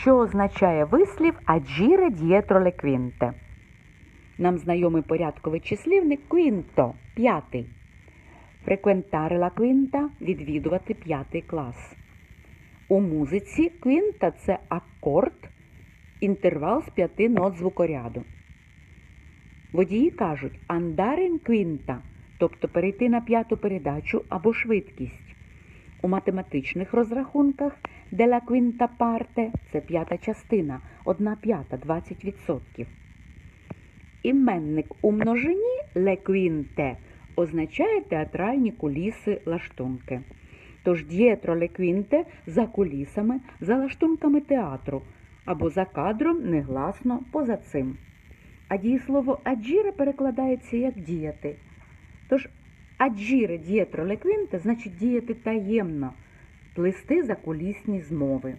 що означає вислів аджіре дієтро ле квінте. Нам знайомий порядковий числівник квінто п'ятий. Фреквентаре ла квінта відвідувати п'ятий клас. У музиці квінта це акорд, інтервал з п'яти нот звукоряду. Водії кажуть in quinta, тобто перейти на п'яту передачу або швидкість. У математичних розрахунках della quinta parte – це п'ята частина, одна п'ята, 20%. Іменник у множині le quinte означає театральні куліси лаштунки. Тож дієтро le quinte за кулісами, за лаштунками театру або за кадром негласно поза цим. А дієслово аджіре перекладається як діяти. Тож аджіре дієтро le значить діяти таємно, плести закулісні змови.